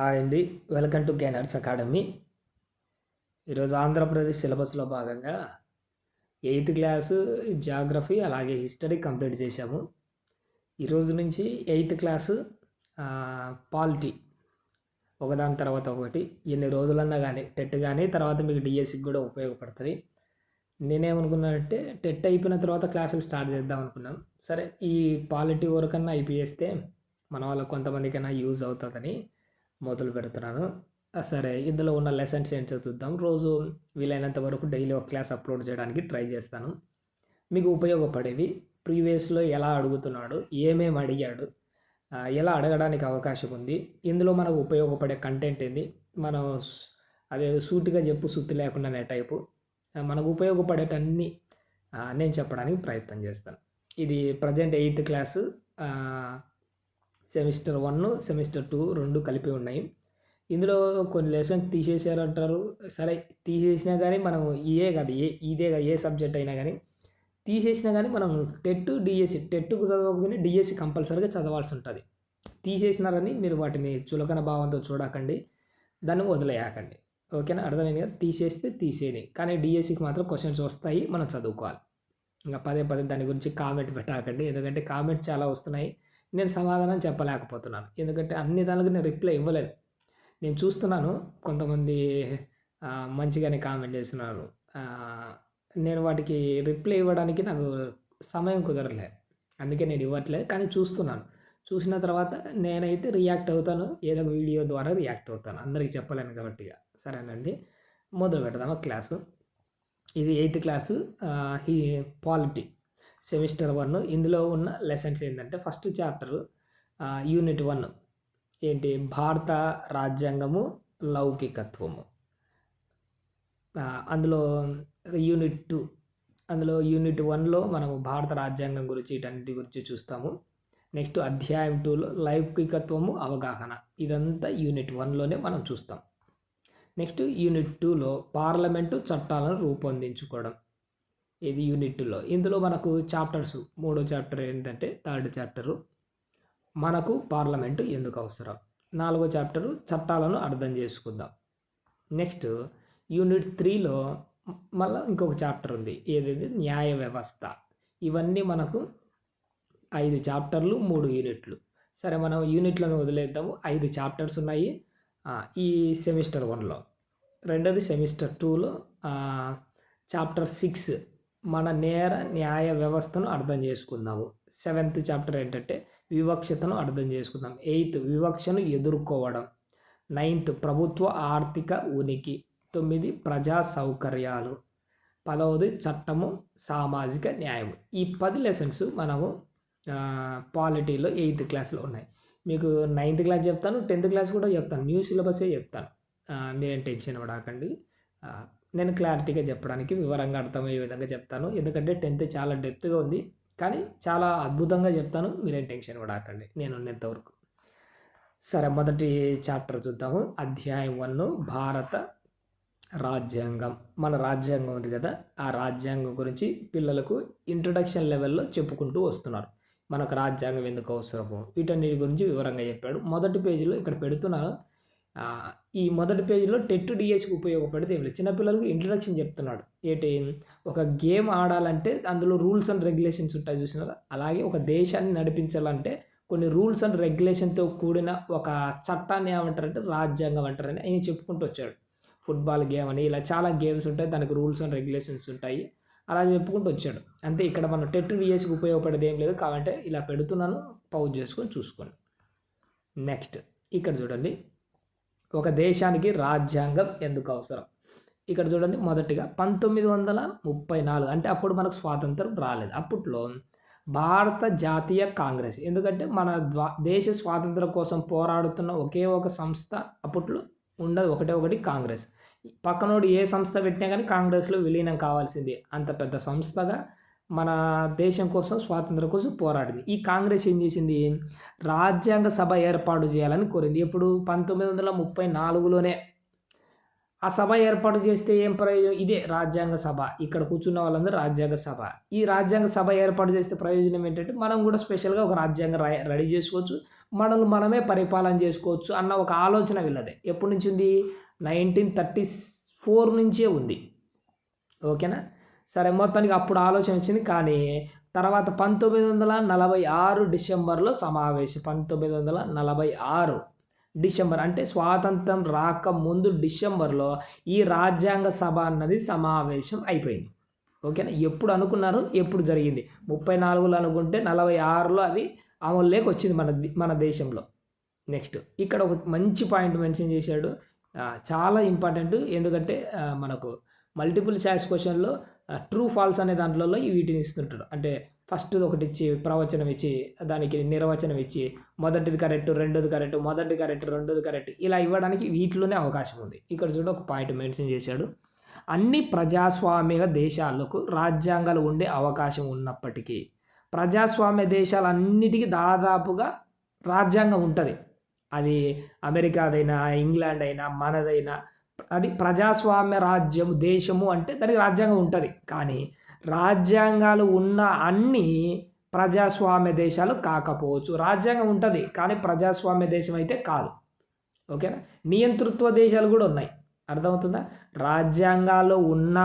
Hi అండి. Welcome to Geners Academy. ఈరోజు ఆంధ్రప్రదేశ్ సిలబస్లో భాగంగా ఎయిత్ క్లాసు జాగ్రఫీ అలాగే హిస్టరీ కంప్లీట్ చేశాము. ఈరోజు నుంచి ఎయిత్ క్లాసు పాలిటీ ఒకదాని తర్వాత ఒకటి. ఎన్ని రోజులన్నా కానీ టెట్ కానీ తర్వాత మీకు డిఎస్సికి కూడా ఉపయోగపడుతుంది. నేనేమనుకున్నానంటే టెట్ అయిపోయిన తర్వాత క్లాసులు స్టార్ట్ చేద్దాం అనుకున్నాను సరే ఈ పాలిటీ వరకన్నా అయిపోయేస్తే మన వాళ్ళకి కొంతమందికైనా యూజ్ అవుతుందని మొదలు పెడుతున్నాను. సరే ఇందులో ఉన్న లెసన్స్ ఏంటో చూద్దాం రోజు వీలైనంత వరకు డైలీ ఒక క్లాస్ అప్లోడ్ చేయడానికి ట్రై చేస్తాను. మీకు ఉపయోగపడేవి ప్రీవియస్లో ఎలా అడుగుతున్నాడు ఏమేమి అడిగాడు ఎలా అడగడానికి అవకాశం ఉంది ఇందులో మనకు ఉపయోగపడే కంటెంట్ ఏంది మనం అదే సూటిగా చెప్పు సుత్తి లేకుండానే టైపు మనకు ఉపయోగపడేటన్ని నేను చెప్పడానికి ప్రయత్నం చేస్తాను. ఇది present eighth class semester one semester two రెండు కలిపి ఉన్నాయి. ఇందులో కొన్ని లెసన్స్ తీసేసారంటారు సరే తీసేసినా కానీ మనం ఇదే కాదు ఏ ఇదే కాదు ఏ సబ్జెక్ట్ అయినా కానీ తీసేసినా కానీ మనం టెట్ డిఎస్సి టెట్కు చదవకపోయినా డిఎస్సి కంపల్సరీగా చదవాల్సి ఉంటుంది తీసేసినారని మీరు వాటిని చులకన భావంతో చూడకండి. దాన్ని వదిలేయకండి. ఓకేనా? అర్థమైంది కదా? తీసేస్తే తీసేది కానీ డిఎస్సికి మాత్రం క్వశ్చన్స్ వస్తాయి మనం చదువుకోవాలి. ఇంకా పదే పదే దాని గురించి కామెంట్ పెట్టాకండి. ఎందుకంటే కామెంట్స్ చాలా వస్తున్నాయి. నేను సమాధానం చెప్పలేకపోతున్నాను. ఎందుకంటే అన్ని దానికి నేను రిప్లై ఇవ్వలేను. నేను చూస్తున్నాను కొంతమంది మంచిగానే కామెంట్ చేస్తున్నారు. నేను వాటికి రిప్లై ఇవ్వడానికి నాకు సమయం కుదరలే అందుకే నేను ఇవ్వట్లేదు కానీ చూస్తున్నాను. చూసిన తర్వాత నేనైతే రియాక్ట్ అవుతాను ఏదో ఒక వీడియో ద్వారా రియాక్ట్ అవుతాను. అందరికీ చెప్పలేను కాబట్టి సరేనండి మొదలు పెడదామా క్లాసు? ఇది ఎయిత్ క్లాసు ఈ పాలిటీ. Semester one. ఇందులో ఉన్న లెసన్స్ ఏంటంటే ఫస్ట్ చాప్టర్ యూనిట్ వన్. ఏంటి? భారత రాజ్యాంగము లౌకికత్వము. అందులో యూనిట్ టూ. అందులో యూనిట్ వన్లో మనము భారత రాజ్యాంగం గురించి వీటన్నిటి గురించి చూస్తాము. నెక్స్ట్ అధ్యాయం టూలో లౌకికత్వము అవగాహన. ఇదంతా యూనిట్ వన్లోనే మనం చూస్తాం. నెక్స్ట్ యూనిట్ టూలో పార్లమెంటు చట్టాలను రూపొందించుకోవడం. ఇది యూనిట్లో. ఇందులో మనకు చాప్టర్స్ మూడో చాప్టర్ ఏంటంటే థర్డ్ చాప్టరు. మనకు పార్లమెంటు ఎందుకు అవసరం? నాలుగో చాప్టరు చట్టాలను అర్థం చేసుకుందాం. నెక్స్ట్ యూనిట్ త్రీలో మళ్ళీ ఇంకొక చాప్టర్ ఉంది. ఏదైతే న్యాయ వ్యవస్థ. ఇవన్నీ మనకు ఐదు చాప్టర్లు మూడు యూనిట్లు. సరే మనం యూనిట్లను వదిలేద్దాము. ఐదు చాప్టర్స్ ఉన్నాయి. ఈ సెమిస్టర్ వన్లో. రెండోది సెమిస్టర్ టూలో చాప్టర్ సిక్స్ మన నేర న్యాయ వ్యవస్థను అర్థం చేసుకుందాము. సెవెంత్ చాప్టర్ ఏంటంటే వివక్షతను అర్థం చేసుకుందాం. ఎయిత్ వివక్షను ఎదుర్కోవడం. నైన్త్ ప్రభుత్వ ఆర్థిక ఉనికి. తొమ్మిది ప్రజా సౌకర్యాలు. పదవది చట్టము సామాజిక న్యాయం ఈ పది లెసన్స్ మనము పాలిటీలో ఎయిత్ క్లాస్లో ఉన్నాయి. మీకు నైన్త్ క్లాస్ చెప్తాను టెన్త్ క్లాస్ కూడా చెప్తాను. న్యూ సిలబసే చెప్తాను. మీరేం టెన్షన్ పడకండి. నేను క్లారిటీగా చెప్పడానికి వివరంగా అర్థమయ్యే విధంగా చెప్తాను. ఎందుకంటే టెన్త్ చాలా డెప్త్గా ఉంది. కానీ చాలా అద్భుతంగా చెప్తాను. మీరేం టెన్షన్ కూడా పడకండి. నేను ఉన్నంతవరకు సరే మొదటి చాప్టర్ చూద్దాము. అధ్యాయం వన్ భారత రాజ్యాంగం. మన రాజ్యాంగం ఉంది కదా. ఆ రాజ్యాంగం గురించి పిల్లలకు ఇంట్రొడక్షన్ లెవెల్లో చెప్పుకుంటూ వస్తున్నారు. మనకు రాజ్యాంగం ఎందుకు అవసరము? వీటన్నిటి గురించి వివరంగా చెప్పాడు. మొదటి పేజీలో ఇక్కడ పెడుతున్నాను. ఈ మొదటి పేజీలో టెట్ డిఎస్కి ఉపయోగపడేది ఏం లేదు చిన్నపిల్లలకు ఇంట్రడక్షన్ చెప్తున్నాడు. ఏంటి? ఒక గేమ్ ఆడాలంటే అందులో రూల్స్ అండ్ రెగ్యులేషన్స్ ఉంటాయి చూసినారా? అలాగే ఒక దేశాన్ని నడిపించాలంటే కొన్ని రూల్స్ అండ్ రెగ్యులేషన్తో కూడిన ఒక చట్టాన్ని ఏమంటారంటే రాజ్యాంగం అంటారని ఆయన చెప్పుకుంటూ వచ్చాడు. ఫుట్బాల్ గేమ్ అని ఇలా చాలా గేమ్స్ ఉంటాయి. దానికి రూల్స్ అండ్ రెగ్యులేషన్స్ ఉంటాయి. అలా చెప్పుకుంటూ వచ్చాడు. అంతే ఇక్కడ మనం టెట్ డిఎస్కి ఉపయోగపడేది ఏం లేదు కాబట్టి ఇలా పెడుతున్నాను. పౌజ్ చేసుకొని చూసుకోండి. నెక్స్ట్ ఇక్కడ చూడండి. ఒక దేశానికి రాజ్యాంగం ఎందుకు అవసరం? ఇక్కడ చూడండి మొదటిగా పంతొమ్మిది వందల ముప్పై నాలుగు అంటే అప్పుడు మనకు స్వాతంత్రం రాలేదు. అప్పట్లో భారత జాతీయ కాంగ్రెస్ ఎందుకంటే మన ద్వా దేశ స్వాతంత్రం కోసం పోరాడుతున్న ఒకే ఒక సంస్థ అప్పట్లో ఉండదు. ఒకటే ఒకటి కాంగ్రెస్. పక్కనోడు ఏ సంస్థ పెట్టినా కానీ కాంగ్రెస్లో విలీనం కావాల్సింది. అంత పెద్ద సంస్థగా మన దేశం కోసం స్వాతంత్రం కోసం పోరాడింది. ఈ కాంగ్రెస్ ఏం చేసింది? రాజ్యాంగ సభ ఏర్పాటు చేయాలని కోరింది. ఇప్పుడు పంతొమ్మిది వందల ముప్పై నాలుగులోనే ఆ సభ ఏర్పాటు చేస్తే ఏం ప్రయోజనం? ఇదే రాజ్యాంగ సభ. ఇక్కడ కూర్చున్న వాళ్ళందరూ రాజ్యాంగ సభ. ఈ రాజ్యాంగ సభ ఏర్పాటు చేస్తే ప్రయోజనం ఏంటంటే మనం కూడా స్పెషల్గా ఒక రాజ్యాంగం రా- రెడీ చేసుకోవచ్చు. మనల్ని మనమే పరిపాలన చేసుకోవచ్చు అన్న ఒక ఆలోచన వీళ్ళదే. ఎప్పటి నుంచి ఉంది? నైన్టీన్ థర్టీ ఫోర్ నుంచే ఉంది. ఓకేనా? సరే మొత్తానికి అప్పుడు ఆలోచన వచ్చింది. కానీ తర్వాత పంతొమ్మిది వందల నలభై ఆరు డిసెంబర్లో సమావేశం. పంతొమ్మిది వందల నలభై ఆరు డిసెంబర్ అంటే స్వాతంత్రం రాక ముందు డిసెంబర్లో ఈ రాజ్యాంగ సభ అన్నది సమావేశం అయిపోయింది. ఓకేనా? ఎప్పుడు అనుకున్నారు? ఎప్పుడు జరిగింది? ముప్పై నాలుగులో అనుకుంటే నలభై ఆరులో అది అమల్లోకి వచ్చింది మన మన దేశంలో. నెక్స్ట్ ఇక్కడ ఒక మంచి పాయింట్ మెన్షన్ చేశాడు. చాలా ఇంపార్టెంట్. ఎందుకంటే మనకు మల్టిపుల్ ఛాయిస్ క్వశ్చన్లో ట్రూ ఫాల్స్ అనే దాంట్లో వీటిని ఇస్తుంటాడు. అంటే ఫస్ట్ ఒకటి ఇచ్చి ప్రవచనం ఇచ్చి దానికి నిర్వచనం ఇచ్చి మొదటిది కరెక్ట్ రెండోది కరెక్ట్ మొదటిది కరెక్ట్ రెండోది కరెక్ట్ ఇలా ఇవ్వడానికి వీటిలోనే అవకాశం ఉంది. ఇక్కడ చూడ ఒక పాయింట్ మెన్షన్ చేశాడు. అన్ని ప్రజాస్వామ్య దేశాలకు రాజ్యాంగాలు ఉండే అవకాశం ఉన్నప్పటికీ ప్రజాస్వామ్య దేశాలన్నిటికీ దాదాపుగా రాజ్యాంగం ఉంటుంది. అది అమెరికాదైనా ఇంగ్లాండ్ అయినా మనదైనా అది ప్రజాస్వామ్య రాజ్యం దేశము అంటే దానికి రాజ్యాంగం ఉంటుంది. కానీ రాజ్యాంగాలు ఉన్న అన్ని ప్రజాస్వామ్య దేశాలు కాకపోవచ్చు. రాజ్యాంగం ఉంటుంది కానీ ప్రజాస్వామ్య దేశం అయితే కాదు. ఓకేనా? నియంతృత్వ దేశాలు కూడా ఉన్నాయి. అర్థమవుతుందా? రాజ్యాంగాలు ఉన్న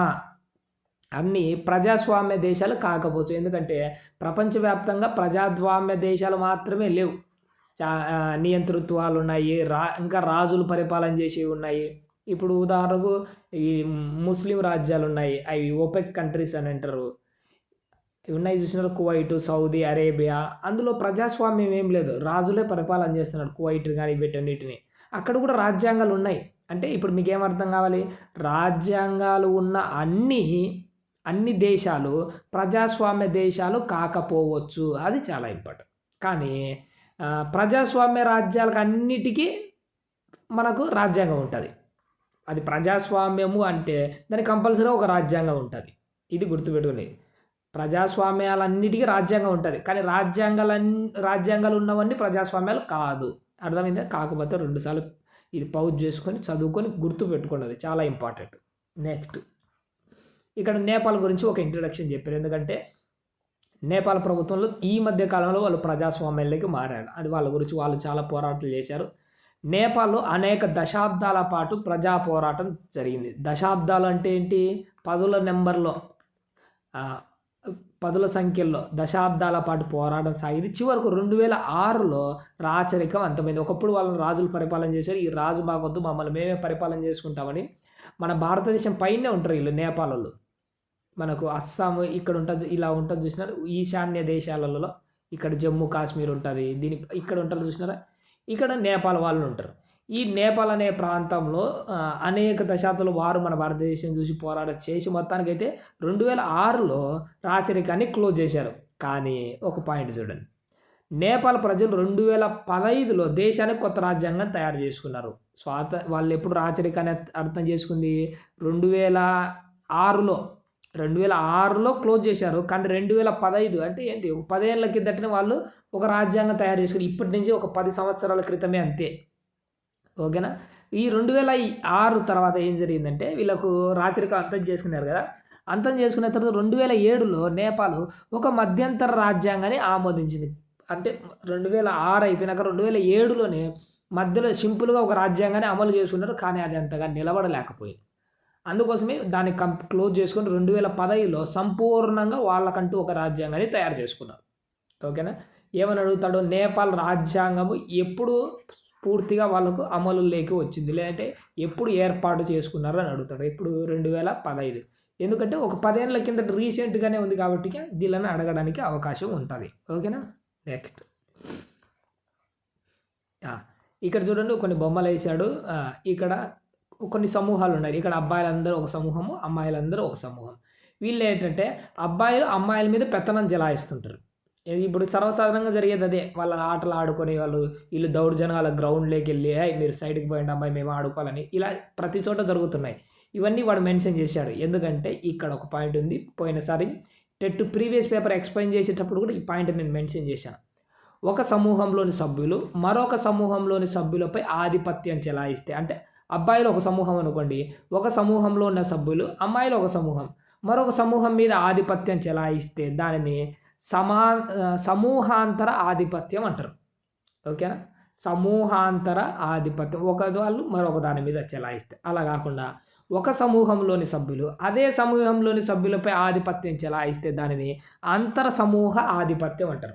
అన్ని ప్రజాస్వామ్య దేశాలు కాకపోవచ్చు. ఎందుకంటే ప్రపంచవ్యాప్తంగా ప్రజాస్వామ్య దేశాలు మాత్రమే లేవు. నియంతృత్వాలు ఉన్నాయి రా ఇంకా రాజులు పరిపాలన చేసేవి ఉన్నాయి. ఇప్పుడు ఉదాహరణకు ఈ ముస్లిం రాజ్యాలు ఉన్నాయి. అవి ఓపెక్ కంట్రీస్ అని అంటారు. ఉన్నాయి చూసినారు? Kuwait Saudi Arabia. అందులో ప్రజాస్వామ్యం ఏం లేదు. రాజులే పరిపాలన చేస్తున్నారు కువైట్ కానీ వీటన్నిటిని అక్కడ కూడా రాజ్యాంగాలు ఉన్నాయి. అంటే ఇప్పుడు మీకు ఏమర్థం కావాలి? రాజ్యాంగాలు ఉన్న అన్ని అన్ని దేశాలు ప్రజాస్వామ్య దేశాలు కాకపోవచ్చు. అది చాలా ఇంపార్టెంట్. కానీ ప్రజాస్వామ్య రాజ్యాలకు అన్నిటికీ మనకు రాజ్యాంగం ఉంటుంది. అది ప్రజాస్వామ్యము అంటే దానికి కంపల్సరీ ఒక రాజ్యాంగం ఉంటుంది. ఇది గుర్తుపెట్టుకుని ప్రజాస్వామ్యాలన్నిటికీ రాజ్యాంగం ఉంటుంది. కానీ రాజ్యాంగాలన్నీ రాజ్యాంగాలు ఉన్నవన్నీ ప్రజాస్వామ్యాలు కాదు. అర్థమైందా? కాకపోతే రెండుసార్లు ఇది పౌజ్ చేసుకొని చదువుకొని గుర్తు పెట్టుకున్నది చాలా ఇంపార్టెంట్. నెక్స్ట్. ఇక్కడ నేపాల్ గురించి ఒక ఇంట్రడక్షన్ చెప్పారు. ఎందుకంటే నేపాల్ ప్రభుత్వంలో ఈ మధ్య కాలంలో వాళ్ళు ప్రజాస్వామ్యాలకి మారారు. అది వాళ్ళ గురించి వాళ్ళు చాలా పోరాటాలు చేశారు. నేపాల్లో అనేక దశాబ్దాల పాటు ప్రజా పోరాటం జరిగింది. దశాబ్దాలు అంటే ఏంటి? పదుల నెంబర్లో పదుల సంఖ్యల్లో దశాబ్దాల పాటు పోరాటం సాగింది. చివరకు రెండు వేల ఆరులో రాచరికం అంతమైంది. ఒకప్పుడు వాళ్ళని రాజులు పరిపాలన చేశారు. ఈ రాజు బాగొద్దు మమ్మల్ని మేమే పరిపాలన చేసుకుంటామని మన భారతదేశం పైనే ఉంటారు వీళ్ళు నేపాల్లో మనకు అస్సాం ఇక్కడ ఉంటుంది ఇలా ఉంటుంది చూసినారు? ఈశాన్య దేశాలలో ఇక్కడ జమ్మూ కాశ్మీర్ ఉంటుంది. దీని ఇక్కడ ఉంటుంది చూసినారా? ఇక్కడ నేపాల్ వాళ్ళు ఉంటారు. ఈ నేపాల్ అనే ప్రాంతంలో అనేక దశాబ్దాలు వారు మన భారతదేశం చూసి పోరాటం చేసి మొత్తానికైతే రెండు వేల ఆరులో రాచరికాన్ని క్లోజ్ చేశారు. కానీ ఒక పాయింట్ చూడండి. నేపాల్ ప్రజలు రెండు వేల పదహైదులో దేశానికి కొత్త రాజ్యాంగం తయారు చేసుకున్నారు. స్వాత వాళ్ళు ఎప్పుడు రాచరికాన్ని అర్థం చేసుకుంది? రెండు వేల ఆరులో. రెండు వేల ఆరులో క్లోజ్ చేశారు. కానీ రెండు వేల పదహైదు అంటే ఏంటి? ఒక పదేళ్ళ కిందటనే వాళ్ళు ఒక రాజ్యాంగం తయారు చేసుకుని ఇప్పటి నుంచి ఒక పది సంవత్సరాల క్రితమే అంతే. ఓకేనా? ఈ రెండు వేల ఆరు తర్వాత ఏం జరిగిందంటే వీళ్ళకు రాచరికం అంతం చేసుకున్నారు కదా. అంతం చేసుకున్న తర్వాత రెండు వేల ఏడులో నేపాల్ ఒక మధ్యంతర రాజ్యాంగాన్ని ఆమోదించింది. అంటే రెండు వేల ఆరు అయిపోయినాక రెండు వేల ఏడులోనే మధ్యలో సింపుల్గా ఒక రాజ్యాంగాన్ని అమలు చేసుకున్నారు. కానీ అది అంతగా నిలబడలేకపోయింది. అందుకోసమే దాన్ని కం క్లోజ్ చేసుకుని రెండు వేల పదహైదులో సంపూర్ణంగా వాళ్ళకంటూ ఒక రాజ్యాంగాన్ని తయారు చేసుకున్నారు. ఓకేనా? ఏమని అడుగుతాడు నేపాల్ రాజ్యాంగము ఎప్పుడు పూర్తిగా వాళ్ళకు అమలులోకి వచ్చింది. లేదంటే ఎప్పుడు ఏర్పాటు చేసుకున్నారు అని అడుగుతాడు. ఇప్పుడు రెండు వేల పదహైదు. ఎందుకంటే ఒక పదేళ్ళ కింద రీసెంట్గానే ఉంది కాబట్టి దీనిని అడగడానికి అవకాశం ఉంటుంది. ఓకేనా? నెక్స్ట్. ఇక్కడ చూడండి కొన్ని బొమ్మలు వేసాడు ఇక్కడ కొన్ని సమూహాలు ఉన్నాయి. ఇక్కడ అబ్బాయిలందరూ ఒక సమూహము అమ్మాయిలందరూ ఒక సమూహం. వీళ్ళు ఏంటంటే అబ్బాయిలు అమ్మాయిల మీద పెత్తనం జలాయిస్తుంటారు. ఇప్పుడు సర్వసాధారణంగా జరిగేది అదే. వాళ్ళ ఆటలు ఆడుకొని వాళ్ళు వీళ్ళు దౌర్జనాల గ్రౌండ్లోకి వెళ్ళి మీరు సైడ్కి పోయిన అమ్మాయి మేము ఆడుకోవాలని ఇలా ప్రతి చోట జరుగుతున్నాయి. ఇవన్నీ వాడు మెన్షన్ చేశాడు. ఎందుకంటే ఇక్కడ ఒక పాయింట్ ఉంది. పోయినసారి టెట్ ప్రీవియస్ పేపర్ ఎక్స్ప్లెయిన్ చేసేటప్పుడు కూడా ఈ పాయింట్ నేను మెన్షన్ చేశాను. ఒక సమూహంలోని సభ్యులు మరొక సమూహంలోని సభ్యులపై ఆధిపత్యం చెలాయిస్తే అంటే అబ్బాయిలు ఒక సమూహం అనుకోండి. ఒక సమూహంలో ఉన్న సభ్యులు అమ్మాయిలు ఒక సమూహం. మరొక సమూహం మీద ఆధిపత్యం చెలాయిస్తే దానిని సమా సమూహాంతర ఆధిపత్యం అంటారు. ఓకేనా? సమూహాంతర ఆధిపత్యం. ఒక వాళ్ళు మరొక దాని మీద చెలాయిస్తే. అలా కాకుండా ఒక సమూహంలోని సభ్యులు అదే సమూహంలోని సభ్యులపై ఆధిపత్యం చెలాయిస్తే దానిని అంతర సమూహ ఆధిపత్యం అంటారు.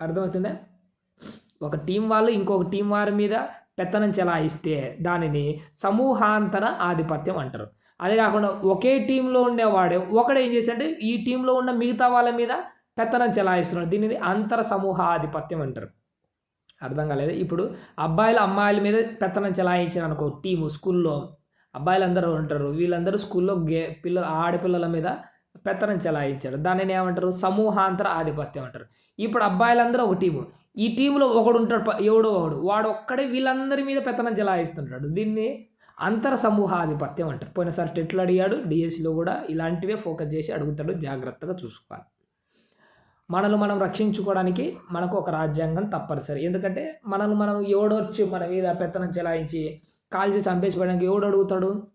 అర్థమవుతుందా? ఒక టీం వాళ్ళు ఇంకొక టీం వారి మీద పెత్తనం చెలాయిస్తే దానిని సమూహాంతర ఆధిపత్యం అంటారు. అదే కాకుండా ఒకే టీంలో ఉండేవాడే ఒకడు ఏం చేశాడంటే ఈ టీంలో ఉన్న మిగతా వాళ్ళ మీద పెత్తనం చెలాయిస్తున్నాడు దీనిని అంతర సమూహ ఆధిపత్యం అంటారు. అర్థం కాలేదు. ఇప్పుడు అబ్బాయిలు అమ్మాయిల మీద పెత్తనం చెలాయించారు అనుకో టీము స్కూల్లో అబ్బాయిలు అందరూ ఉంటారు. వీళ్ళందరూ స్కూల్లో గే పిల్లల ఆడపిల్లల మీద పెత్తనం చెలాయించారు దానిని ఏమంటారు? సమూహాంతర ఆధిపత్యం అంటారు. ఇప్పుడు అబ్బాయిలందరూ ఒక టీము. ఈ టీంలో ఒకడు ఉంటాడు ఎవడో ఒకడు. వాడు ఒక్కడే వీళ్ళందరి మీద పెత్తనం చెలాయిస్తుంటాడు. దీన్ని అంతర సమూహాధిపత్యం అంటారు. పోయినసారి టెట్లు అడిగాడు. డిఎస్సిలో కూడా ఇలాంటివే ఫోకస్ చేసి అడుగుతాడు. జాగ్రత్తగా చూసుకోవాలి. మనల్ని మనం రక్షించుకోవడానికి మనకు ఒక రాజ్యాంగం తప్పనిసరి. ఎందుకంటే మనల్ని మనం ఎవడొచ్చి మన మీద పెత్తనం చెలాయించి కాల్చి చంపేసుకోవడానికి ఎవడు అడుగుతాడు?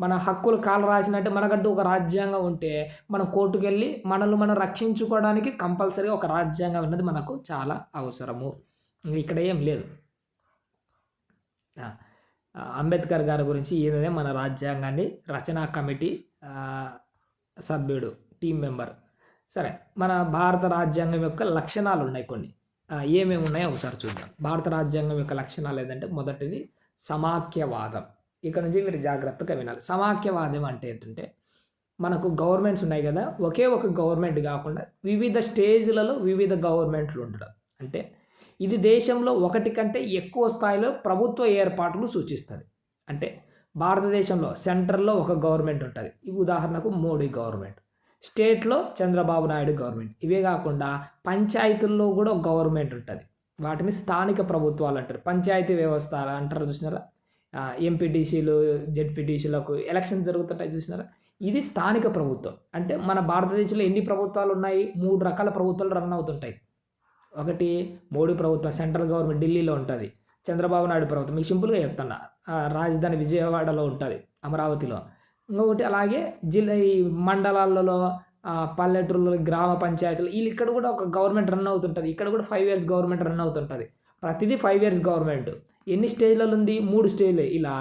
మన హక్కులు కాలు రాసినట్టే మనకంటూ ఒక రాజ్యాంగం ఉంటే మనం కోర్టుకు వెళ్ళి మనల్ని మనం రక్షించుకోవడానికి కంపల్సరీ ఒక రాజ్యాంగం అన్నది మనకు చాలా అవసరము. ఇక్కడ ఏం లేదు. అంబేద్కర్ గారి గురించి ఈయననే మన రాజ్యాంగాన్ని రచనా కమిటీ సభ్యుడు టీం మెంబర్. సరే మన భారత రాజ్యాంగం యొక్క లక్షణాలు ఉన్నాయి కొన్ని. ఏమేమి ఉన్నాయో ఒకసారి చూద్దాం. భారత రాజ్యాంగం యొక్క లక్షణాలు ఏంటంటే మొదటిది సమాఖ్యవాదం. ఇక్కడ నుంచి మీరు జాగ్రత్తగా వినాలి. సమాఖ్యవాదం అంటే ఏంటంటే మనకు గవర్నమెంట్స్ ఉన్నాయి కదా ఒకే ఒక గవర్నమెంట్ కాకుండా వివిధ స్టేజ్లలో వివిధ గవర్నమెంట్లు ఉండడం. అంటే ఇది దేశంలో ఒకటి కంటే ఎక్కువ స్థాయిలో ప్రభుత్వ ఏర్పాట్లు సూచిస్తుంది. అంటే భారతదేశంలో సెంట్రల్లో ఒక గవర్నమెంట్ ఉంటుంది. ఈ ఉదాహరణకు మోడీ గవర్నమెంట్ స్టేట్లో చంద్రబాబు నాయుడు గవర్నమెంట్ ఇవే కాకుండా పంచాయతీల్లో కూడా ఒక గవర్నమెంట్ ఉంటుంది. వాటిని స్థానిక ప్రభుత్వాలు అంటారు. పంచాయతీ వ్యవస్థ అంటారు చూసినారా? ఎంపీటీసీలు జెడ్పీటీసీలకు ఎలక్షన్ జరుగుతుంటాయి చూసినారా? ఇది స్థానిక ప్రభుత్వం. అంటే మన భారతదేశంలో ఎన్ని ప్రభుత్వాలు ఉన్నాయి? మూడు రకాల ప్రభుత్వాలు రన్ అవుతుంటాయి. ఒకటి మోడీ ప్రభుత్వం సెంట్రల్ గవర్నమెంట్ ఢిల్లీలో ఉంటుంది. చంద్రబాబు నాయుడు ప్రభుత్వం మీకు సింపుల్గా చెప్తున్నా. రాజధాని విజయవాడలో ఉంటుంది అమరావతిలో. ఇంకొకటి అలాగే జిల్లా ఈ మండలాలలో పల్లెటూరులో గ్రామ పంచాయతీలు వీళ్ళు ఇక్కడ కూడా ఒక గవర్నమెంట్ రన్ అవుతుంటుంది. ఇక్కడ కూడా ఫైవ్ ఇయర్స్ గవర్నమెంట్ రన్ అవుతుంటుంది. ప్రతిదీ ఫైవ్ ఇయర్స్ గవర్నమెంట్. ఎన్ని స్టేజ్లలో ఉంది మూడు స్టేజ్లు. ఇలా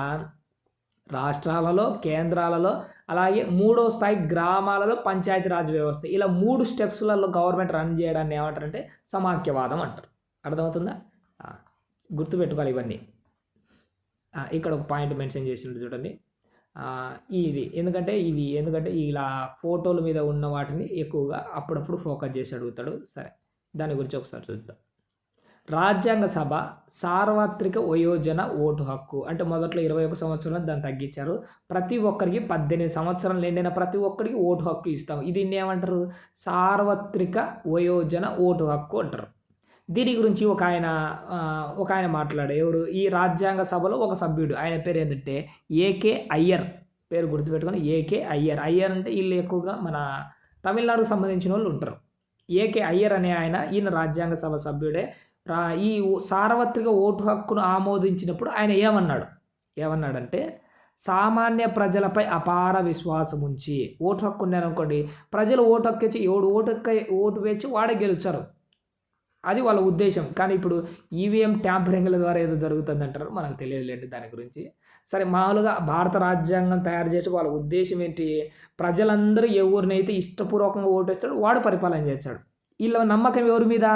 రాష్ట్రాలలో కేంద్రాలలో అలాగే మూడో స్థాయి గ్రామాలలో పంచాయతీరాజ్ వ్యవస్థ. ఇలా మూడు స్టెప్స్లలో గవర్నమెంట్ రన్ చేయడాన్ని ఏమంటారంటే సమాఖ్యవాదం అంటారు. అర్థమవుతుందా? గుర్తుపెట్టుకోవాలి ఇవన్నీ. ఇక్కడ ఒక పాయింట్ మెన్షన్ చేసిండు చూడండి. ఇది ఎందుకంటే ఇవి ఎందుకంటే ఇలా ఫోటోల మీద ఉన్న వాటిని ఎక్కువగా అప్పుడప్పుడు ఫోకస్ చేసి అడుగుతాడు. సరే దాని గురించి ఒకసారి చూద్దాం. రాజ్యాంగ సభ సార్వత్రిక వయోజన ఓటు హక్కు. అంటే మొదట్లో ఇరవై ఒక సంవత్సరాలు దాన్ని తగ్గించారు. ప్రతి ఒక్కరికి పద్దెనిమిది సంవత్సరాలు నిండిన ప్రతి ఒక్కరికి ఓటు హక్కు ఇస్తాం దీన్ని ఏమంటారు? సార్వత్రిక వయోజన ఓటు హక్కు అంటారు. దీని గురించి ఒక ఆయన ఒక ఆయన మాట్లాడే ఎవరు? ఈ రాజ్యాంగ సభలో ఒక సభ్యుడు. ఆయన పేరు ఏంటంటే ఏకే అయ్యర్. పేరు గుర్తుపెట్టుకొని ఏకే అయ్యర్. అయ్యర్ అంటే వీళ్ళు ఎక్కువగా మన తమిళనాడుకు సంబంధించిన వాళ్ళు ఉంటారు. ఏకే అయ్యర్ అనే ఆయన ఈయన రాజ్యాంగ సభ సభ్యుడే. ఈ సార్వత్రిక ఓటు హక్కును ఆమోదించినప్పుడు ఆయన ఏమన్నాడు? ఏమన్నాడంటే సామాన్య ప్రజలపై అపార విశ్వాసం ఉంచి ఓటు హక్కు ఉన్నారనుకోండి ప్రజలు ఓటు హక్కు ఇచ్చి ఎవడు ఓటు హక్కు ఓటు వేచి వాడే గెలుచారు అది వాళ్ళ ఉద్దేశం. కానీ ఇప్పుడు ఈవీఎం ట్యాంపరింగ్ల ద్వారా ఏదో జరుగుతుంది అంటారు మనకు తెలియదులేండి దాని గురించి. సరే మామూలుగా భారత రాజ్యాంగం తయారు చేసి వాళ్ళ ఉద్దేశం ఏంటి? ప్రజలందరూ ఎవరినైతే ఇష్టపూర్వకంగా ఓటు వేస్తాడు వాడు పరిపాలన చేస్తాడు. వీళ్ళ నమ్మకం ఎవరి మీద?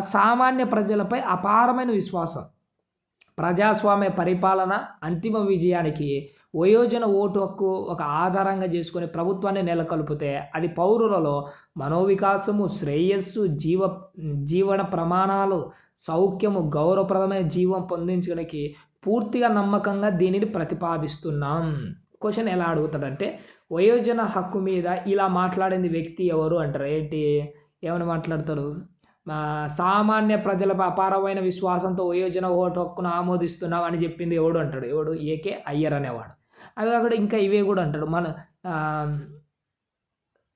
సామాన్య ప్రజలపై అపారమైన విశ్వాసం. ప్రజాస్వామ్య పరిపాలన అంతిమ విజయానికి వయోజన ఓటు హక్కు ఒక ఆధారంగా చేసుకుని ప్రభుత్వాన్ని నెలకొల్పితే అది పౌరులలో మనోవికాసము శ్రేయస్సు జీవ జీవన ప్రమాణాలు సౌఖ్యము గౌరవప్రదమైన జీవం పొందించడానికి పూర్తిగా నమ్మకంగా దీనిని ప్రతిపాదిస్తున్నాం. క్వశ్చన్ ఎలా అడుగుతాడంటే వయోజన హక్కు మీద ఇలా మాట్లాడింది వ్యక్తి ఎవరు అంటారు? ఏంటి? ఏమని మాట్లాడతారు? సామాన్య ప్రజలపై అపారమైన విశ్వాసంతో వయోజన ఓటు హక్కును ఆమోదిస్తున్నాం అని చెప్పింది ఎవడు అంటాడు? ఎవడు? ఏకే అయ్యర్ అనేవాడు. అవి కాకుండా ఇంకా ఇవే కూడా అంటాడు. మన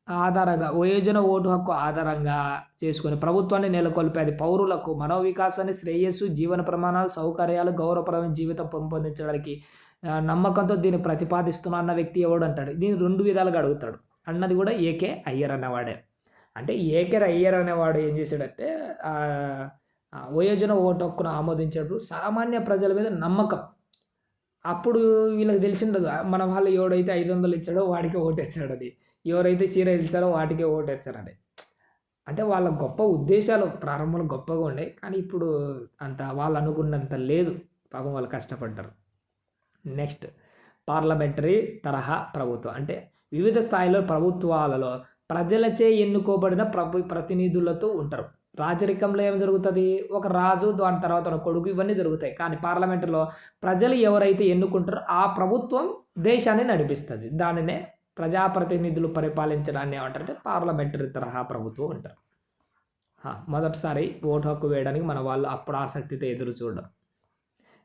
ఆధారంగా వయోజన ఓటు హక్కు ఆధారంగా చేసుకొని ప్రభుత్వాన్ని నెలకొల్పే అది పౌరులకు మనోవికాసాన్ని శ్రేయస్సు జీవన ప్రమాణాలు సౌకర్యాలు గౌరవపరమైన జీవితం పెంపొందించడానికి నమ్మకంతో దీన్ని ప్రతిపాదిస్తున్నా అన్న వ్యక్తి ఎవడు అంటాడు? దీన్ని రెండు విధాలుగా అడుగుతాడు. అన్నది కూడా ఏకే అయ్యర్ అన్నవాడే అంటే ఏకే అయ్యర్ అనేవాడు ఏం చేశాడంటే వయోజన ఓటు హక్కును ఆమోదించినప్పుడు సామాన్య ప్రజల మీద నమ్మకం. అప్పుడు వీళ్ళకి తెలిసిండదు మన వాళ్ళు ఎవడైతే ఐదు వందలు ఇచ్చాడో వాడికి ఓటు ఎవరైతే చీర ఇచ్చారో వాటికే ఓటేచ్చారని. అంటే వాళ్ళ గొప్ప ఉద్దేశాలు ప్రారంభంలో గొప్పగా ఉండే కానీ ఇప్పుడు అంత వాళ్ళు అనుకున్నంత లేదు. పాపం వాళ్ళు కష్టపడ్డారు. నెక్స్ట్ పార్లమెంటరీ తరహా ప్రభుత్వం. అంటే వివిధ స్థాయిలో ప్రభుత్వాలలో ప్రజలచే ఎన్నుకోబడిన ప్రభు ప్రతినిధులతో ఉంటారు. రాజరికంలో ఏం జరుగుతుంది? ఒక రాజు దాని తర్వాత ఒక కొడుకు ఇవన్నీ జరుగుతాయి. కానీ పార్లమెంటులో ప్రజలు ఎవరైతే ఎన్నుకుంటారో ఆ ప్రభుత్వం దేశాన్ని నడిపిస్తుంది. దానినే ప్రజాప్రతినిధులు పరిపాలించడాన్ని ఏమంటారంటే పార్లమెంటరీ తరహా ప్రభుత్వం అంటారు. మొదటిసారి ఓటు హక్కు వేయడానికి మన వాళ్ళు అప్పుడు ఆసక్తితో ఎదురు చూడడం.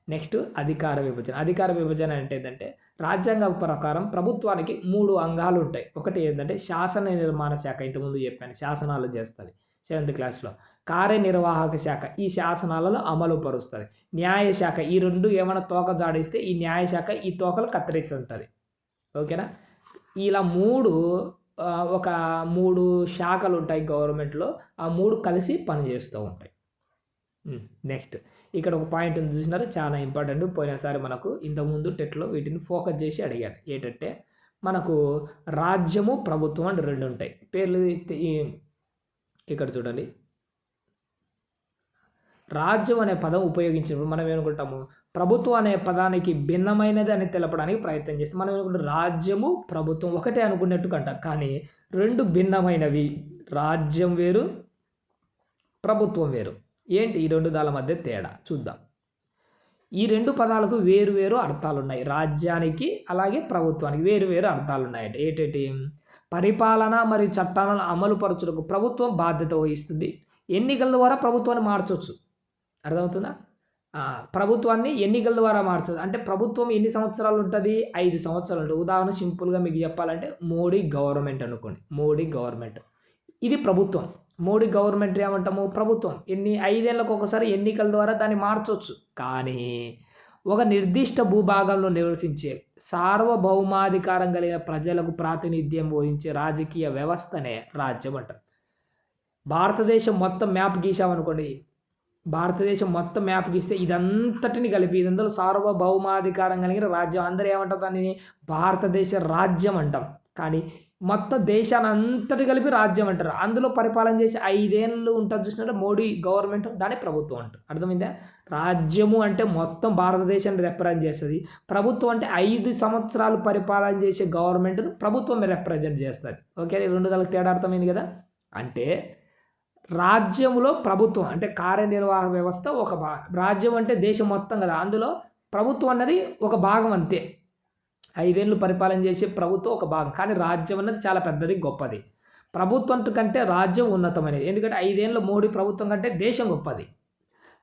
నెక్స్ట్ అధికార విభజన. అధికార విభజన అంటే ఏంటంటే రాజ్యాంగ ప్రకారం ప్రభుత్వానికి మూడు అంగాలు ఉంటాయి. ఒకటి ఏంటంటే శాసన నిర్మాణ శాఖ. ఇంతకుముందు చెప్పాను శాసనాలు చేస్తుంది సెవెంత్ క్లాస్లో. కార్యనిర్వాహక శాఖ ఈ శాసనాలను అమలు పరుస్తుంది. న్యాయ శాఖ ఈ రెండు ఏమైనా తోక జాడిస్తే ఈ న్యాయ శాఖ ఈ తోకలు కత్తిరించుంటుంది. ఓకేనా? ఇలా మూడు ఒక మూడు శాఖలు ఉంటాయి గవర్నమెంట్లో. ఆ మూడు కలిసి పనిచేస్తూ ఉంటాయి. Hmm. నెక్స్ట్ ఇక్కడ ఒక పాయింట్ ఉంది చూసినారా? చాలా ఇంపార్టెంట్ పోయినసారి మనకు ఇంతకుముందు టెట్లో వీటిని ఫోకస్ చేసి అడిగాడు ఏంటంటే మనకు రాజ్యము ప్రభుత్వం అంటే రెండు ఉంటాయి. పేర్లు ఇక్కడ చూడండి. రాజ్యం అనే పదం ఉపయోగించినప్పుడు మనం ఏమనుకుంటాము? ప్రభుత్వం అనే పదానికి భిన్నమైనది అని తెలపడానికి ప్రయత్నం చేస్తాం మనం ఏమనుకుంటాం? రాజ్యము ప్రభుత్వం ఒకటే అనుకున్నట్టు అంటాం కానీ రెండు భిన్నమైనవి. రాజ్యం వేరు ప్రభుత్వం వేరు. ఏంటి ఈ రెండు దాల మధ్య తేడా? చూద్దాం. ఈ రెండు పదాలకు వేరు వేరు అర్థాలు ఉన్నాయి రాజ్యానికి అలాగే ప్రభుత్వానికి వేరు వేరు అర్థాలు ఉన్నాయంట ఏంటంటే? పరిపాలన మరియు చట్టాలను అమలు పరచుటకు ప్రభుత్వం బాధ్యత వహిస్తుంది. ఎన్నికల ద్వారా ప్రభుత్వాన్ని మార్చవచ్చు అర్థమవుతుందా? ప్రభుత్వాన్ని ఎన్నికల ద్వారా మార్చదు అంటే ప్రభుత్వం ఎన్ని సంవత్సరాలు ఉంటుంది? ఐదు సంవత్సరాలు ఉంటుంది. ఉదాహరణ సింపుల్గా మీకు చెప్పాలంటే మోడీ గవర్నమెంట్ అనుకోండి. మోడీ గవర్నమెంట్. ఇది ప్రభుత్వం. మోడీ గవర్నమెంట్ ఏమంటాము? ప్రభుత్వం. ఎన్ని ఐదేళ్ళకు ఒకసారి ఎన్నికల ద్వారా దాన్ని మార్చవచ్చు కానీ ఒక నిర్దిష్ట భూభాగంలో నివసించే సార్వభౌమాధికారం కలిగిన ప్రజలకు ప్రాతినిధ్యం వహించే రాజకీయ వ్యవస్థనే రాజ్యం అంటారు. భారతదేశం మొత్తం మ్యాప్ గీసామనుకోండి భారతదేశం మొత్తం మ్యాప్ గీస్తే ఇదంతటిని కలిపి ఇదంతా సార్వభౌమాధికారం కలిగిన రాజ్యం. అందరూ ఏమంటారు దాన్ని? భారతదేశ రాజ్యం అంటాం. కానీ మొత్తం దేశాన్ని అంతటి కలిపి రాజ్యం అంటారు. అందులో పరిపాలన చేసి ఐదేళ్ళు ఉంటుంది చూసినట్టు మోడీ గవర్నమెంట్ దాని ప్రభుత్వం అంటారు. అర్థమైందా? రాజ్యము అంటే మొత్తం భారతదేశాన్ని రిప్రజెంట్ చేస్తుంది. ప్రభుత్వం అంటే ఐదు సంవత్సరాలు పరిపాలన చేసే గవర్నమెంట్ ప్రభుత్వం రిప్రజెంట్ చేస్తుంది. ఓకే రెండు దానికి తేడా అర్థమైంది కదా? అంటే రాజ్యంలో ప్రభుత్వం అంటే కార్యనిర్వాహక వ్యవస్థ ఒక భాగం. రాజ్యం అంటే దేశం మొత్తం కదా. అందులో ప్రభుత్వం అన్నది ఒక భాగం అంతే. ఐదేళ్ళు పరిపాలన చేసే ప్రభుత్వం ఒక భాగం. కానీ రాజ్యం అన్నది చాలా పెద్దది గొప్పది. ప్రభుత్వం కంటే రాజ్యం ఉన్నతమైనది. ఎందుకంటే ఐదేళ్ళు మోడీ ప్రభుత్వం కంటే దేశం గొప్పది.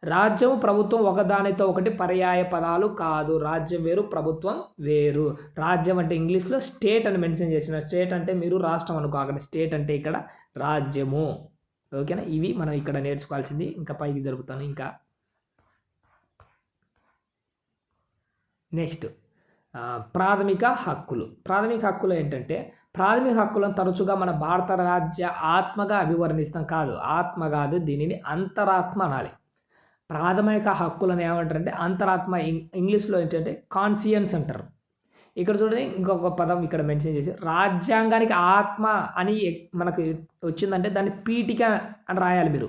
రాజ్యం ప్రభుత్వం ఒకదానితో ఒకటి పర్యాయ పదాలు కాదు. రాజ్యం వేరు ప్రభుత్వం వేరు. రాజ్యం అంటే ఇంగ్లీష్లో స్టేట్ అని మెన్షన్ చేసిన. స్టేట్ అంటే మీరు రాష్ట్రం అనుకోకండి స్టేట్ అంటే ఇక్కడ రాజ్యము. ఓకేనా? ఇవి మనం ఇక్కడ నేర్చుకోవాల్సింది. ఇంకా పైకి జరుపుతాను. ఇంకా. నెక్స్ట్. ప్రాథమిక హక్కులు. ప్రాథమిక హక్కులు ఏంటంటే ప్రాథమిక హక్కులను తరచుగా మన భారత రాజ్య ఆత్మగా అభివర్ణిస్తాం కాదు. ఆత్మ కాదు దీనిని అంతరాత్మ అనాలి. ప్రాథమిక హక్కులను ఏమంటారంటే అంతరాత్మ ఇంగ్లీష్లో ఏంటంటే కాన్సియన్స్ అంటారు. ఇక్కడ చూడండి ఇంకొక పదం ఇక్కడ మెన్షన్ చేసి రాజ్యాంగానికి ఆత్మ అని మనకు వచ్చిందంటే దాన్ని పీఠిక అని రాయాలి మీరు.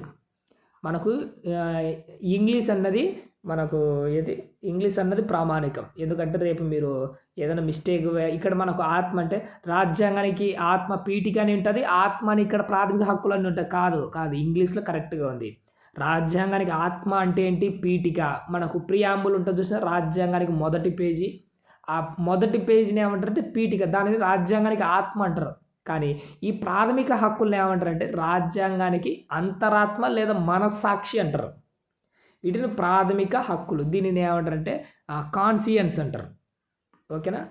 మనకు ఇంగ్లీష్ అన్నది మనకు ఏది? ఇంగ్లీష్ అన్నది ప్రామాణికం. ఎందుకంటే రేపు మీరు ఏదైనా మిస్టేక్ ఇక్కడ మనకు ఆత్మ అంటే రాజ్యాంగానికి ఆత్మ పీఠిక అని ఉంటుంది ఆత్మ అని ఇక్కడ ప్రాథమిక హక్కులు అని ఉంటాయి. కాదు కాదు. ఇంగ్లీష్లో కరెక్ట్గా ఉంది. రాజ్యాంగానికి ఆత్మ అంటే ఏంటి? పీఠిక. మనకు ప్రియాంబుల్ ఉంటుంది చూసిన రాజ్యాంగానికి మొదటి పేజీ. ఆ మొదటి పేజీని ఏమంటారంటే పీఠిక. దానిని రాజ్యాంగానికి ఆత్మ అంటారు. కానీ ఈ ప్రాథమిక హక్కుల్ని ఏమంటారంటే రాజ్యాంగానికి అంతరాత్మ లేదా మనస్సాక్షి అంటారు. వీటిని ప్రాథమిక హక్కులు. దీనిని ఏమంటారంటే కాన్సియన్స్ అంటారు. ఓకేనా?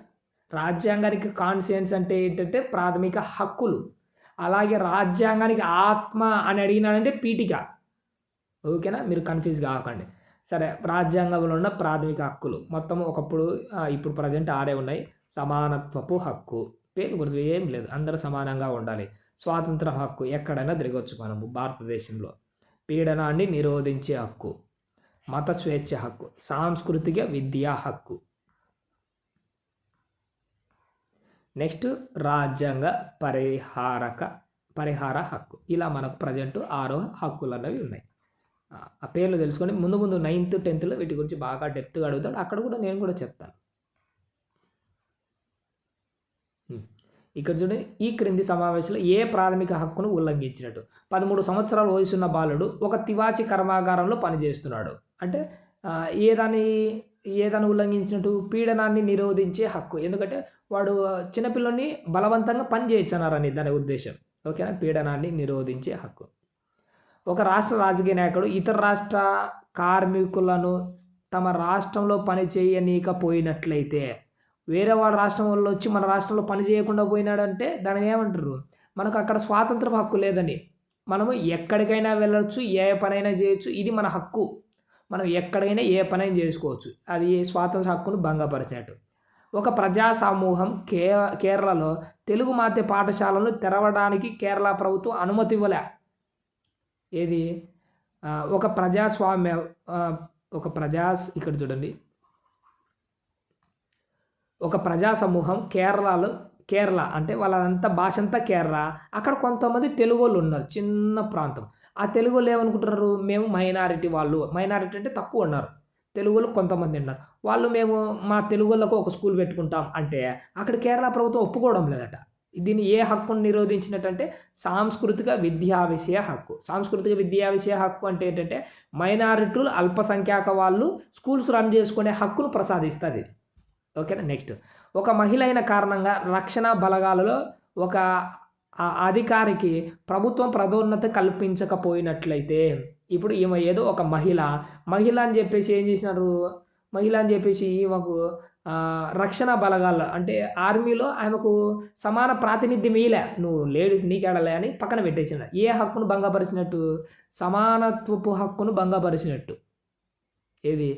రాజ్యాంగానికి కాన్సియన్స్ అంటే ఏంటంటే ప్రాథమిక హక్కులు. అలాగే రాజ్యాంగానికి ఆత్మ అని అడిగినాడంటే పీఠిక. ఓకేనా? మీరు కన్ఫ్యూజ్ కాకండి. సరే రాజ్యాంగంలో ఉన్న ప్రాథమిక హక్కులు. మొత్తం ఒకప్పుడు ఇప్పుడు ప్రజెంట్ ఆరే ఉన్నాయి. సమానత్వపు హక్కు. పేరు గురించి ఏం లేదు. అందరూ సమానంగా ఉండాలి. స్వాతంత్ర హక్కు ఎక్కడైనా తిరగవచ్చు మనము భారతదేశంలో. పీడనాన్ని నిరోధించే హక్కు. మత స్వేచ్ఛ హక్కు సాంస్కృతిక విద్యా హక్కు. నెక్స్ట్ రాజ్యాంగ పరిహారక పరిహార హక్కు. ఇలా మనకు ప్రజెంట్ ఆరో హక్కులు అన్నవి ఉన్నాయి. ఆ, పేర్లు తెలుసుకొని ముందు ముందు నైన్త్ టెన్త్లో వీటి గురించి బాగా డెప్త్గా అడుగుతాడు. అక్కడ కూడా నేను కూడా చెప్తాను. ఇక్కడ చూడండి ఈ క్రింది సమావేశంలో ఏ ప్రాథమిక హక్కును ఉల్లంఘించినట్టు? పదమూడు సంవత్సరాల వయసున్న బాలుడు ఒక తివాచి కర్మాగారంలో పనిచేస్తున్నాడు. అంటే ఆ, ఏదాన్ని ఏదాన్ని ఉల్లంఘించినట్టు పీడనాన్ని నిరోధించే హక్కు. ఎందుకంటే వాడు చిన్నపిల్లని బలవంతంగా పని చేయొచ్చన్నారని దాని ఉద్దేశం. ఓకేనా? పీడనాన్ని నిరోధించే హక్కు. ఒక రాష్ట్ర రాజకీయ నాయకుడు ఇతర రాష్ట్ర కార్మికులను తమ రాష్ట్రంలో పని చేయనీకపోయినట్లయితే వేరే వాళ్ళ రాష్ట్రం వాళ్ళు వచ్చి మన రాష్ట్రంలో పని చేయకుండా పోయినాడంటే దానిని ఏమంటారు? మనకు అక్కడ స్వాతంత్ర హక్కు లేదని. మనము ఎక్కడికైనా వెళ్ళొచ్చు ఏ పనైనా చేయొచ్చు ఇది మన హక్కు. మనం ఎక్కడైనా ఏ పనైనా చేసుకోవచ్చు. అది స్వాతంత్ర హక్కును భంగపరిచినట్టు ఒక ప్రజా సమూహం కే కేరళలో తెలుగు మాధ్య పాఠశాలను తెరవడానికి కేరళ ప్రభుత్వం అనుమతి ఇవ్వలే. ఏది? ఒక ప్రజాస్వామ్య ఒక ప్రజా ఇక్కడ చూడండి. ఒక ప్రజా సమూహం కేరళలో కేరళ అంటే వాళ్ళంతా భాష అంతా కేరళ. అక్కడ కొంతమంది తెలుగు వాళ్ళు ఉన్నారు చిన్న ప్రాంతం. ఆ తెలుగు వాళ్ళు ఏమనుకుంటున్నారు? మేము మైనారిటీ వాళ్ళు. మైనారిటీ అంటే తక్కువ ఉన్నారు. తెలుగులో కొంతమంది ఉన్నారు. వాళ్ళు మేము మా తెలుగులకు ఒక స్కూల్ పెట్టుకుంటాం అంటే అక్కడ కేరళ ప్రభుత్వం ఒప్పుకోవడం లేదట. దీన్ని ఏ హక్కును నిరోధించినట్టంటే సాంస్కృతిక విద్యా విషయ హక్కు. సాంస్కృతిక విద్యా విషయ హక్కు అంటే ఏంటంటే మైనారిటీలు అల్పసంఖ్యాక వాళ్ళు స్కూల్స్ రన్ చేసుకునే హక్కును ప్రసాదిస్తుంది. ఓకేనా? నెక్స్ట్. ఒక మహిళ అయిన కారణంగా రక్షణ బలగాలలో ఒక ఆ అధికారికి ప్రభుత్వం పదోన్నతి కల్పించకపోయినట్లయితే ఇప్పుడు ఈమె ఏదో ఒక మహిళ మహిళ అని చెప్పేసి ఏం చేసినారు? మహిళ అని చెప్పేసి ఈమెకు రక్షణ బలగాలు అంటే ఆర్మీలో ఆమెకు సమాన ప్రాతినిధ్యం ఇలే నువ్వు లేడీస్ నీకేడలే అని పక్కన పెట్టేసిన ఏ హక్కును భంగపరిచినట్టు? సమానత్వపు హక్కును భంగపరిచినట్టు. ఏది?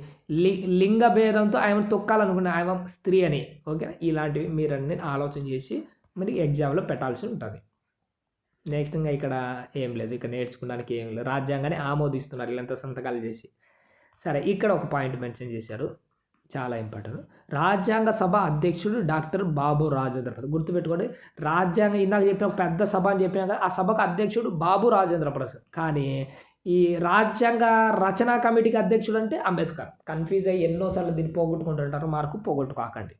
లి లింగ భేదంతో ఆమెను తొక్కాలనుకున్న ఆమె స్త్రీ అని. ఓకే ఇలాంటివి మీరు అన్ని ఆలోచన చేసి మరి ఎగ్జామ్లో పెట్టాల్సి ఉంటుంది. నెక్స్ట్ ఇంకా ఇక్కడ ఏం లేదు ఇక్కడ నేర్చుకోవడానికి ఏం లేదు. రాజ్యాంగాన్ని ఆమోదిస్తున్నారు వీళ్ళంతా సంతకాలు చేసి. సరే ఇక్కడ ఒక పాయింట్ మెన్షన్ చేశారు. చాలా ఇంపార్టెంట్ రాజ్యాంగ సభ అధ్యక్షుడు డాక్టర్ బాబు రాజేంద్ర ప్రసాద్ గుర్తుపెట్టుకోండి రాజ్యాంగ ఇందాక చెప్పిన ఒక పెద్ద సభ అని చెప్పినా కదా ఆ సభకు అధ్యక్షుడు బాబు రాజేంద్ర ప్రసాద్ కానీ ఈ రాజ్యాంగ రచనా కమిటీకి అధ్యక్షుడు అంటే అంబేద్కర్. కన్ఫ్యూజ్ అయ్యి ఎన్నోసార్లు దీన్ని పోగొట్టుకుంటుంటారు మార్కు పోగొట్టుకోకండి.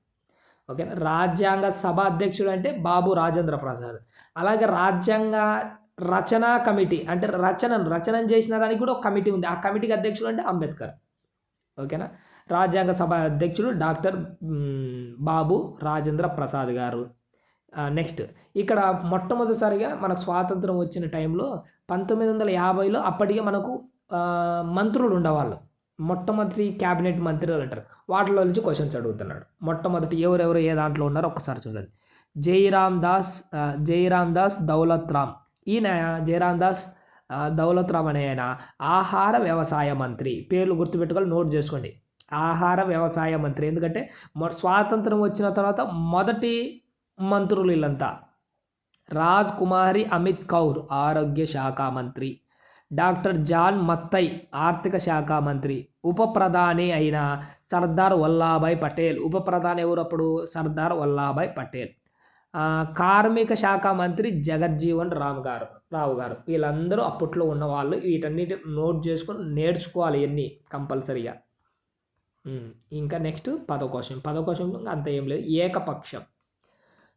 ఓకేనా? రాజ్యాంగ సభ అధ్యక్షుడు అంటే బాబు రాజేంద్ర ప్రసాద్ అలాగే రాజ్యాంగ రచనా కమిటీ అంటే రచనను రచన చేసిన దానికి కూడా ఒక కమిటీ ఉంది. ఆ కమిటీకి అధ్యక్షుడు అంటే అంబేద్కర్. ఓకేనా? రాజ్యాంగ సభ అధ్యక్షుడు డాక్టర్ బాబు రాజేంద్ర ప్రసాద్ గారు నెక్స్ట్ ఇక్కడ మొట్టమొదటిసారిగా మనకు స్వాతంత్రం వచ్చిన టైంలో పంతొమ్మిది వందల యాభైలో అప్పటికే మనకు మంత్రులు ఉండేవాళ్ళు. మొట్టమొదటి క్యాబినెట్ మంత్రులు అంటారు. వాటిలో నుంచి క్వశ్చన్స్ అడుగుతున్నాడు. మొట్టమొదటి ఎవరెవరు ఏ దాంట్లో ఉన్నారో ఒక్కసారి చూడండి. జైరామ్ దాస్ ఆ, జైరామ్ దాస్ దౌలత్ రామ్. ఈయన జయరామ్ దాస్ దౌలత్ రామ్ అనే ఆయన ఆహార వ్యవసాయ మంత్రి. పేర్లు గుర్తుపెట్టుకొని నోట్ చేసుకోండి. ఆహార వ్యవసాయ మంత్రి. ఎందుకంటే మొ స్వాతంత్రం వచ్చిన తర్వాత మొదటి మంత్రులు వీళ్ళంతా. రాజ్ కుమారి అమిత్ కౌర్ ఆరోగ్య శాఖ మంత్రి. డాక్టర్ జాన్ మత్తై ఆర్థిక శాఖ మంత్రి. ఉప ప్రధాని అయిన సర్దార్ వల్లాభాయ్ పటేల్. ఉప ప్రధాని ఎవరు అప్పుడు? సర్దార్ వల్లాభాయ్ పటేల్. కార్మిక శాఖ మంత్రి జగజ్జీవన్ రామ్ గారు రావు గారు. వీళ్ళందరూ అప్పట్లో ఉన్న వాళ్ళు వీటన్నిటి నోట్ చేసుకొని నేర్చుకోవాలి ఇవన్నీ కంపల్సరీగా. ఇంకా నెక్స్ట్ పదో క్వశ్చన్. పదో క్వశ్చన్ అంత ఏం లేదు. ఏకపక్షం.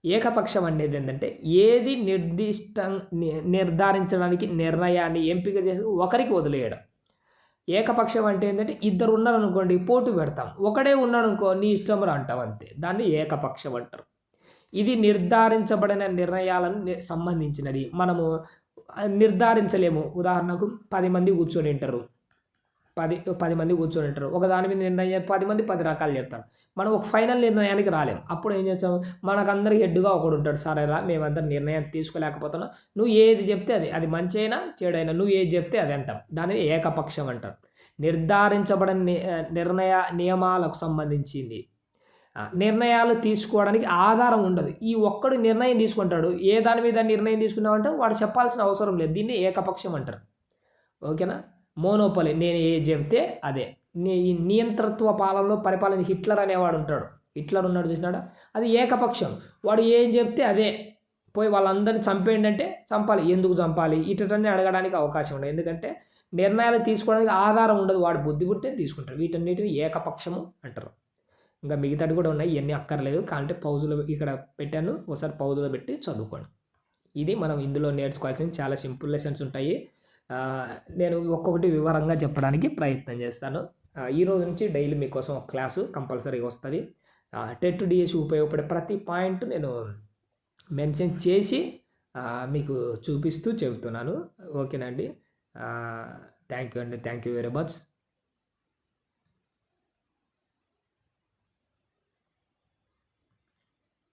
ఏకపక్షం అనేది ఏంటంటే ఏది నిర్దిష్ట ని- నిర్ధారించడానికి నిర్ణయాన్ని ఎంపిక చేసి ఒకరికి వదిలేయడం. ఏకపక్షం అంటే ఏంటంటే ఇద్దరు ఉన్నారనుకోండి పోటీ పెడతాం. ఒకడే ఉన్నాడు అనుకో నీ ఇష్టం రా అంటాం అంతే. దాన్ని ఏకపక్షం అంటారు. ఇది నిర్ధారించబడిన నిర్ణయాలను సంబంధించినది. మనము నిర్ధారించలేము. ఉదాహరణకు పది మంది కూర్చొని ఉంటారు. పది పది మంది కూర్చొని ఉంటారు. ఒక దాని మీద నిర్ణయం పది మంది పది రకాలు చెప్తారు. మనం ఒక ఫైనల్ నిర్ణయానికి రాలేం. అప్పుడు ఏం చేస్తాం? మనకందరికి హెడ్గా ఒకడు ఉంటాడు. సరేరా మేమంతా నిర్ణయం తీసుకోలేకపోతున్నాం. నువ్వు ఏది చెప్తే అది అది మంచి అయినా చెడైనా నువ్వు ఏది చెప్తే అది అంటాం. దానిని ఏకపక్షం అంటారు నిర్ధారించబడిన ని- నిర్ణయ నియమాలకు సంబంధించింది. నిర్ణయాలు తీసుకోవడానికి ఆధారం ఉండదు. ఈ ఒక్కడు నిర్ణయం తీసుకుంటాడు. ఏ దాని మీద నిర్ణయం తీసుకున్నామంటే వాడు చెప్పాల్సిన అవసరం లేదు. దీన్ని ఏకపక్షం అంటారు. ఓకేనా? మోనోపలి నేను ఏ చెప్తే అదే. ఈ నియంతృత్వ పాలనలో పరిపాలన హిట్లర్ అనేవాడు ఉంటాడు. హిట్లర్ ఉన్నాడు చూసినాడా? అది ఏకపక్షం. వాడు ఏం చెప్తే అదే. పోయి వాళ్ళందరినీ చంపేయండి అంటే చంపాలి. ఎందుకు చంపాలి? ఇటన్నీ అడగడానికి అవకాశం ఉండదు. ఎందుకంటే నిర్ణయాలు తీసుకోవడానికి ఆధారం ఉండదు. వాడు బుద్ధి పుట్టే తీసుకుంటారు వీటన్నిటిని ఏకపక్షము అంటారు. ఇంకా మిగతాది కూడా ఉన్నాయి. ఇవన్నీ అక్కర్లేదు. కాబట్టి పౌజులో ఇక్కడ పెట్టాను. ఒకసారి పౌజులో పెట్టి చదువుకోండి. ఇది మనం ఇందులో నేర్చుకోవాల్సిన చాలా సింపుల్ లెసన్స్ ఉంటాయి. నేను ఒక్కొక్కటి వివరంగా చెప్పడానికి ప్రయత్నం చేస్తాను. ఈ రోజు నుంచి డైలీ మీకోసం ఒక క్లాసు కంపల్సరీగా వస్తుంది. టెట్ డిఎస్ ఉపయోగపడే ప్రతి పాయింట్ నేను మెన్షన్ చేసి మీకు చూపిస్తూ చెబుతున్నాను. ఓకేనండి థ్యాంక్ యూ అండి. Thank you very much.